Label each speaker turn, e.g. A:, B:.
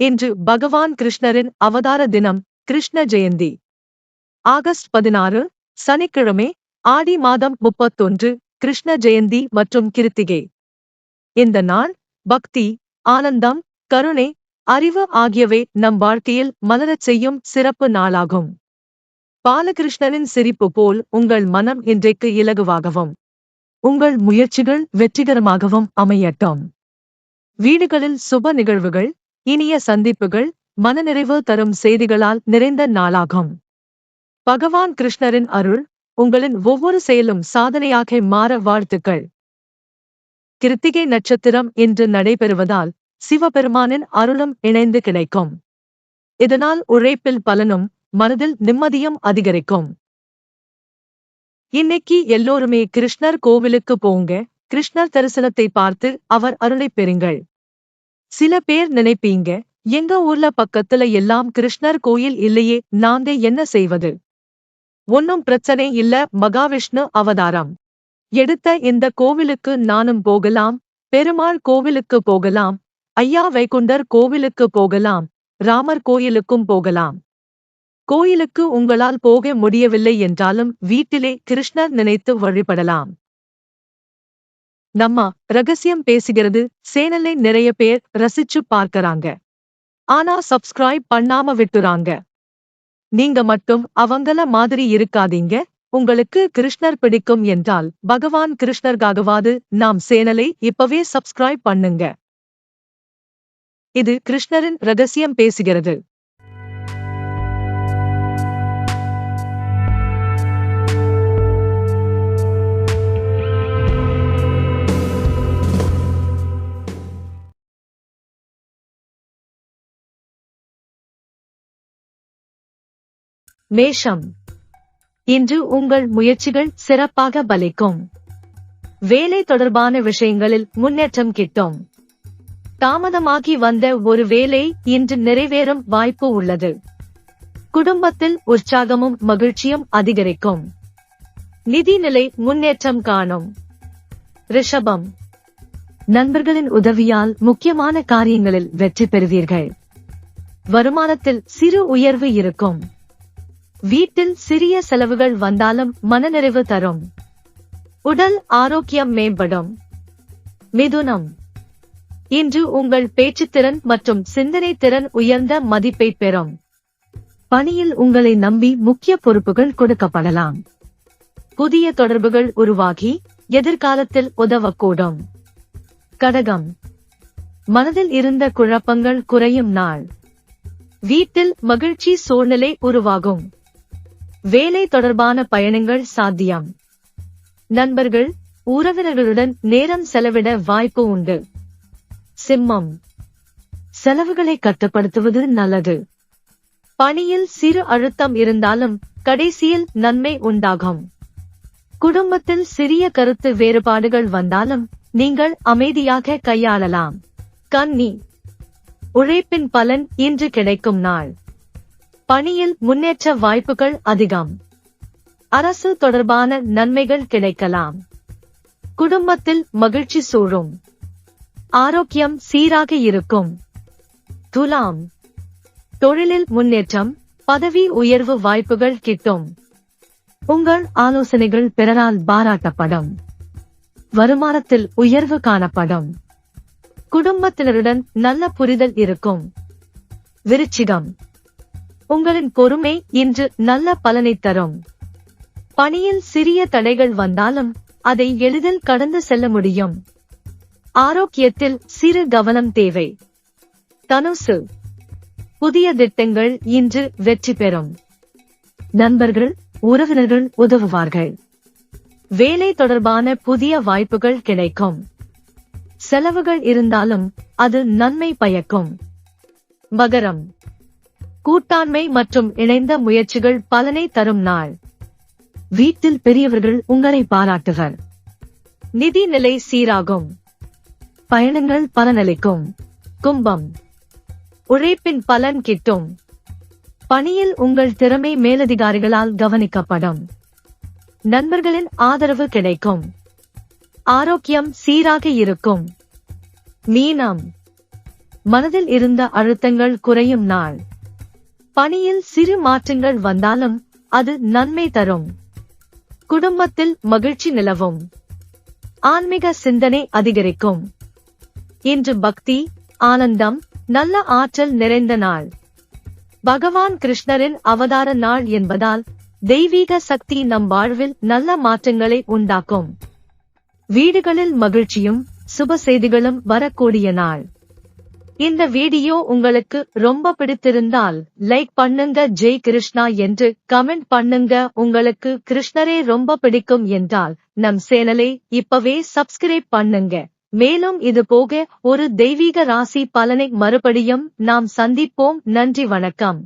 A: இன்று பகவான் கிருஷ்ணரின் அவதார தினம் கிருஷ்ண ஜெயந்தி. ஆகஸ்ட் பதினாறு சனிக்கிழமை ஆடி மாதம் முப்பத்தொன்று கிருஷ்ண ஜெயந்தி மற்றும் கிருத்திகை. இந்த நாள் பக்தி ஆனந்தம் கருணை அறிவு ஆகியவை நம் வாழ்க்கையில் மலரச் செய்யும் சிறப்பு நாளாகும். பாலகிருஷ்ணனின் சிரிப்பு போல் உங்கள் மனம் இன்றைக்கு இலகுவாகவும் உங்கள் முயற்சிகள் வெற்றிகரமாகவும் அமையட்டும். வீடுகளில் சுப நிகழ்வுகள் இனிய சந்திப்புகள் மனநிறைவு தரும் செய்திகளால் நிறைந்த நாளாகும். பகவான் கிருஷ்ணரின் அருள் உங்களின் ஒவ்வொரு செயலும் சாதனையாக மாற வாழ்த்துக்கள். கிருத்திகை நட்சத்திரம் இன்று நடைபெறுவதால் சிவபெருமானின் அருளும் இணைந்து கிடைக்கும். இதனால் உழைப்பில் பலனும் மனதில் நிம்மதியும் அதிகரிக்கும். இன்னைக்கு எல்லோருமே கிருஷ்ணர் கோவிலுக்கு போங்க கிருஷ்ணர் தரிசனத்தை பார்த்து அவர் அருளைப் பெறுங்கள். சில பேர் நினைப்பீங்க எங்க ஊர்ல பக்கத்துல எல்லாம் கிருஷ்ணர் கோயில் இல்லையே நாங்க என்ன செய்வது? ஒன்னும் பிரச்சனை இல்ல மகாவிஷ்ணு அவதாரம். எடுத்த இந்த கோவிலுக்கு நானும் போகலாம் பெருமாள் கோவிலுக்கு போகலாம் ஐயா வைகுண்டர் கோவிலுக்கு போகலாம் ராமர் கோயிலுக்கும் போகலாம். கோயிலுக்கு உங்களால் போக முடியவில்லை என்றாலும் வீட்டிலே கிருஷ்ணர் நினைத்து வழிபடலாம். நம்ம ரகசியம் பேசுகிறது சேனலை நிறைய பேர் ரசிச்சு பார்க்கறாங்க. ஆனா சப்ஸ்கிரைப் பண்ணாம விட்டுறாங்க. நீங்க மட்டும் அவங்கள மாதிரி இருக்காதீங்க. உங்களுக்கு கிருஷ்ணர் பிடிக்கும் என்றால் பகவான் கிருஷ்ணர்காகவாது நாம் சேனலை இப்பவே சப்ஸ்கிரைப் பண்ணுங்க. இது கிருஷ்ணரின் ரகசியம் பேசுகிறது. மேஷம். இன்று உங்கள் முயற்சிகள் சிறப்பாக பலிக்கும். வேலை தொடர்பான விஷயங்களில் முன்னேற்றம் கிட்டும். தாமதமாகி வந்த ஒரு வேலை இன்று நிறைவேறும் வாய்ப்பு உள்ளது. குடும்பத்தில் உற்சாகமும் மகிழ்ச்சியும் அதிகரிக்கும். நிதிநிலை முன்னேற்றம் காணும். ரிஷபம். நண்பர்களின் உதவியால் முக்கியமான காரியங்களில் வெற்றி பெறுவீர்கள். வருமானத்தில் சிறு உயர்வு இருக்கும். வீட்டில் சிறிய செலவுகள் வந்தாலும் மனநிறைவு தரும். உடல் ஆரோக்கியம் மேம்படும். மிதுனம். இன்று உங்கள் பேச்சுத்திறன் மற்றும் சிந்தனை திறன் உயர்ந்த மதிப்பை பெறும். பணியில் உங்களை நம்பி முக்கிய பொறுப்புகள் கொடுக்கப்படலாம். புதிய தொடர்புகள் உருவாகி எதிர்காலத்தில் உதவக்கூடும். கடகம். மனதில் இருந்த குழப்பங்கள் குறையும் நாள். வீட்டில் மகிழ்ச்சி சூழ்நிலை உருவாகும். வேலை தொடர்பான பயணங்கள் சாத்தியம். நண்பர்கள் உறவினர்களுடன் நேரம் செலவிட வாய்ப்பு உண்டு. சிம்மம். செலவுகளை கட்டுப்படுத்துவது நல்லது. பணியில் சிறு அழுத்தம் இருந்தாலும் கடைசியில் நன்மை உண்டாகும். குடும்பத்தில் சிறிய கருத்து வேறுபாடுகள் வந்தாலும் நீங்கள் அமைதியாக கையாளலாம். கன்னி. உழைப்பின் பலன் இன்று கிடைக்கும் நாள். பணியில் முன்னேற்ற வாய்ப்புகள் அதிகம். அரசு தொடர்பான நன்மைகள் கிடைக்கலாம். குடும்பத்தில் மகிழ்ச்சி சூழும். ஆரோக்கியம் சீராக இருக்கும். துலாம். தொழிலில் முன்னேற்றம் பதவி உயர்வு வாய்ப்புகள் கிட்டும். உங்கள் ஆலோசனைகள் பிறரால் பாராட்டப்படும். வருமானத்தில் உயர்வு காணப்படும். குடும்பத்தினருடன் நல்ல புரிதல் இருக்கும். விருச்சிகம். உங்களின் பொறுமை இன்று நல்ல பலனை தரும். பணியில் சிறிய தடைகள் வந்தாலும் அதை எளிதில் கடந்து செல்ல முடியும். ஆரோக்கியத்தில் சிறு கவனம் தேவை. தனுசு. புதிய திட்டங்கள் இன்று வெற்றி பெறும். நண்பர்கள் உறவினர்கள் உதவுவார்கள். வேலை தொடர்பான புதிய வாய்ப்புகள் கிடைக்கும். செலவுகள் இருந்தாலும் அது நன்மை பயக்கும். மகரம். கூட்டாண்மை மற்றும் இணைந்த முயற்சிகள் பலனை தரும் நாள். வீட்டில் பெரியவர்கள் உங்களை பாராட்டுவர். நிதி நிலை சீராகும். பயணங்கள் பலனளிக்கும். கும்பம். உழைப்பின் பலன் கிட்டும். பணியில் உங்கள் திறமை மேலதிகாரிகளால் கவனிக்கப்படும். நண்பர்களின் ஆதரவு கிடைக்கும். ஆரோக்கியம் சீராக இருக்கும். மீனம் மனதில் இருந்த அழுத்தங்கள் குறையும் நாள். பணியில் சிறு மாற்றங்கள் வந்தாலும் அது நன்மை தரும். குடும்பத்தில் மகிழ்ச்சி நிலவும். ஆன்மீக சிந்தனை அதிகரிக்கும். இன்று பக்தி ஆனந்தம் நல்ல ஆற்றல் நிறைந்த நாள். பகவான் கிருஷ்ணரின் அவதார நாள் என்பதால் தெய்வீக சக்தி நம் வாழ்வில் நல்ல மாற்றங்களை உண்டாக்கும். வீடுகளில் மகிழ்ச்சியும் சுப செய்திகளும் வரக்கூடிய நாள். இந்த வீடியோ உங்களுக்கு ரொம்ப பிடித்திருந்தால் லைக் பண்ணுங்க ஜெய் கிருஷ்ணா என்று கமெண்ட் பண்ணுங்க. உங்களுக்கு கிருஷ்ணரே ரொம்ப பிடிக்கும் என்றால் நம் சேனலை இப்பவே சப்ஸ்கிரைப் பண்ணுங்க. மேலும் இது போக ஒரு தெய்வீக ராசி பலனை மறுபடியும் நாம் சந்திப்போம். நன்றி வணக்கம்.